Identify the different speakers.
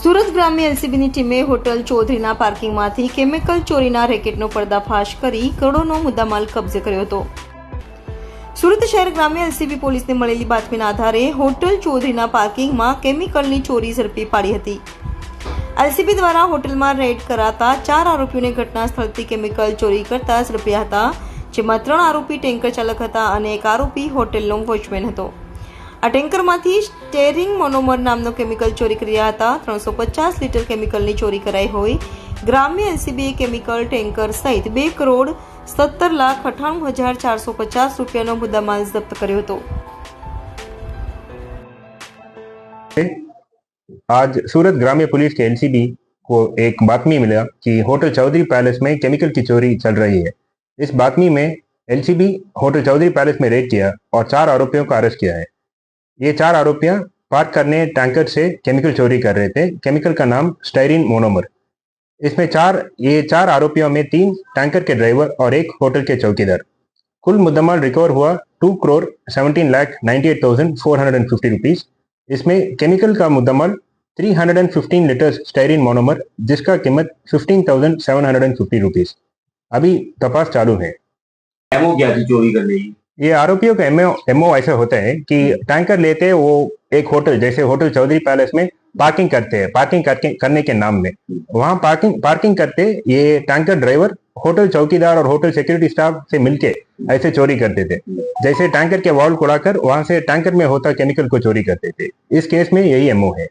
Speaker 1: સુરત ગ્રામ્ય એલસીબીની ટીમે hotel ચૌધરીના પાર્કિંગમાંથી chemical ચોરીના રેકેટનો પર્દાફાશ કરી કરોડોનો મુદ્દામાલ કબજે કર્યો હતો. સુરત શહેર ગ્રામ્ય એલસીબી પોલીસને મળેલી બાતમીના આધારે હોટલ ચૌધરીના પાર્કિંગમાં કેમિકલની ચોરી ઝડપી પાડી હતી. એલસીબી દ્વારા હોટેલમાં રેડ કરાતા ચાર આરોપીઓને ઘટના સ્થળથી કેમિકલ ચોરી કરતા ઝડપ્યા હતા, જેમાં ત્રણ આરોપી ટેન્કર ચાલક હતા અને એક આરોપી હોટેલનો વોચમેન હતો. આ ટેન્કરમાંથી સ્ટેરિંગ મોનોમર નામનો કેમિકલ ચોરી કર્યા હતા. ત્રણસો પચાસ લીટર કેમિકલની ચોરી કરાઈ હોય. ગ્રામ્ય એલસીબીએ કેમિકલ ટેન્કર સહિત બે કરોડ સત્તર લાખ અઠ્ઠાણું હજાર ચારસો પચાસ રૂપિયાનો મુદ્દામાલ જપ્ત કર્યો હતો.
Speaker 2: आज सूरत ग्राम्य पुलिस के एलसीबी को एक बातमी मिला कि होटल चौधरी पैलेस में केमिकल की चोरी चल रही है। इस बातमी में एलसीबी होटल चौधरी पैलेस में रेड किया और चार आरोपियों को अरेस्ट किया है। ये चार आरोपियाँ पार्क करने टैंकर से केमिकल चोरी कर रहे थे। केमिकल का नाम स्टाइरिन मोनोमर। इसमें चार, ये चार आरोपियों में तीन टैंकर के ड्राइवर और एक होटल के चौकीदार। कुल मुद्दमाल रिकवर हुआ two crore seventeen lakh ninety eight thousand four hundred and fifty rupees इसमें केमिकल का मुद्दमाल 315 लीटर स्टेरिन मोनोमर जिसका कीमत 15,750 रुपीस अभी तपास चालू है।
Speaker 3: एमओ क्या थी चोरी कर की?
Speaker 2: ये आरोपियों का एमओ एमओ ऐसा होता है कि टैंकर लेते वो एक होटल जैसे होटल चौधरी पैलेस में पार्किंग करते हैं पार्किंग करके, करने के नाम में। वहाँ पार्किंग पार्किंग करते ये टैंकर ड्राइवर होटल चौकीदार और होटल सिक्योरिटी स्टाफ से मिलके ऐसे चोरी करते थे जैसे टैंकर के वॉल्व उड़ाकर, वहाँ से टैंकर में होता केमिकल को चोरी करते थे इस केस में यही एमओ है।